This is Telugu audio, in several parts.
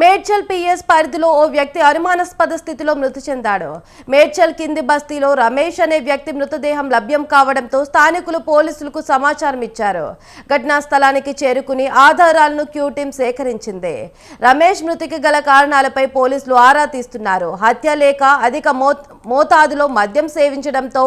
మేడ్చల్ పిఎస్ పరిధిలో ఓ వ్యక్తి అనుమానాస్పద స్థితిలో మృతి చెందాడు. మేడ్చల్ కింది బస్తీలో రమేష్ అనే వ్యక్తి మృతదేహం లభ్యం కావడంతో స్థానికులు పోలీసులకు సమాచారం ఇచ్చారు. ఘటనా స్థలానికి చేరుకుని ఆధారాలను క్యూ సేకరించింది. రమేష్ మృతికి గల కారణాలపై పోలీసులు ఆరా తీస్తున్నారు. హత్య లేక అధిక మో మోతాదులో మద్యం సేవించడంతో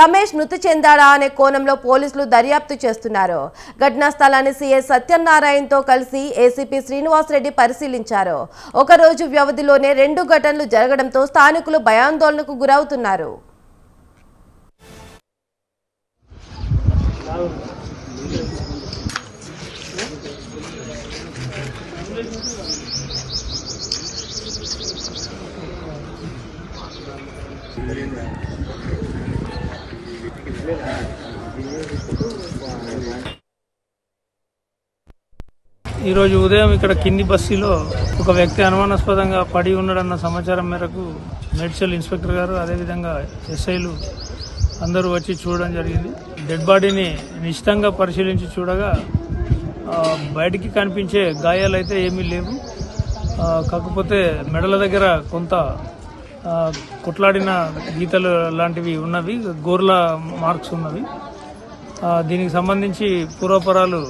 రమేష్ మృతి చెందాడా అనే కోణంలో పోలీసులు దర్యాప్తు చేస్తున్నారు. ఘటనా స్థలాన్ని సీఎస్ సత్యనారాయణతో కలిసి ఏసీపీ శ్రీనివాసరెడ్డి పరిశీలించారు. ఒక రోజు వ్యవధిలోనే రెండు ఘటనలు జరగడంతో స్థానికులు భయాందోళనకు గురవుతున్నారు. ఈరోజు ఉదయం ఇక్కడ కింది బస్సులో ఒక వ్యక్తి అనుమానాస్పదంగా పడి ఉన్నాడన్న సమాచారం మేరకు మెడికల్ ఇన్స్పెక్టర్ గారు అదేవిధంగా ఎస్ఐలు అందరూ వచ్చి చూడడం జరిగింది. డెడ్ బాడీని నిశ్చితంగా పరిశీలించి చూడగా బయటికి కనిపించే గాయాలు అయితే ఏమీ లేవు. కాకపోతే మెడల దగ్గర కొంత కొట్లాడిన గీతలు లాంటివి ఉన్నవి గోర్ల మార్క్స్ ఉన్నవి. దీనికి సంబంధించి పూర్వపరాలు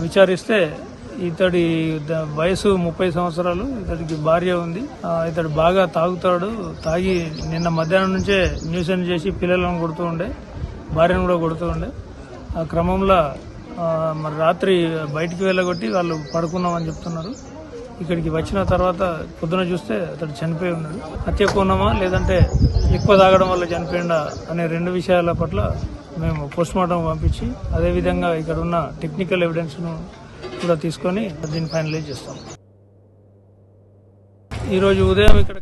విచారిస్తే ఇతడి ద- వయసు ముప్పై సంవత్సరాలు ఇతడికి భార్య ఉంది. ఇతడు బాగా తాగుతాడు తాగి నిన్న మధ్యాహ్నం నుంచే న్యూసెన్ చేసి పిల్లలను కొడుతూ ఉండే భార్యను కూడా కొడుతూ ఉండే. ఆ క్రమంలో మరి రాత్రి బయటికి వెళ్ళగొట్టి వాళ్ళు పడుకున్నామని చెప్తున్నారు. ఇక్కడికి వచ్చిన తర్వాత పొద్దున చూస్తే అతడు చనిపోయి ఉన్నాడు. హత్య కోణమా లేదంటే ఎక్కువ తాగడం వల్ల చనిపోయిందా అనే రెండు విషయాల పట్ల మేము పోస్ట్ మార్టం పంపించి అదేవిధంగా ఇక్కడ ఉన్న టెక్నికల్ ఎవిడెన్స్ను కూడా తీసుకొని దీన్ని ఫైనలైజ్ చేస్తాం. ఈరోజు ఉదయం ఇక్కడ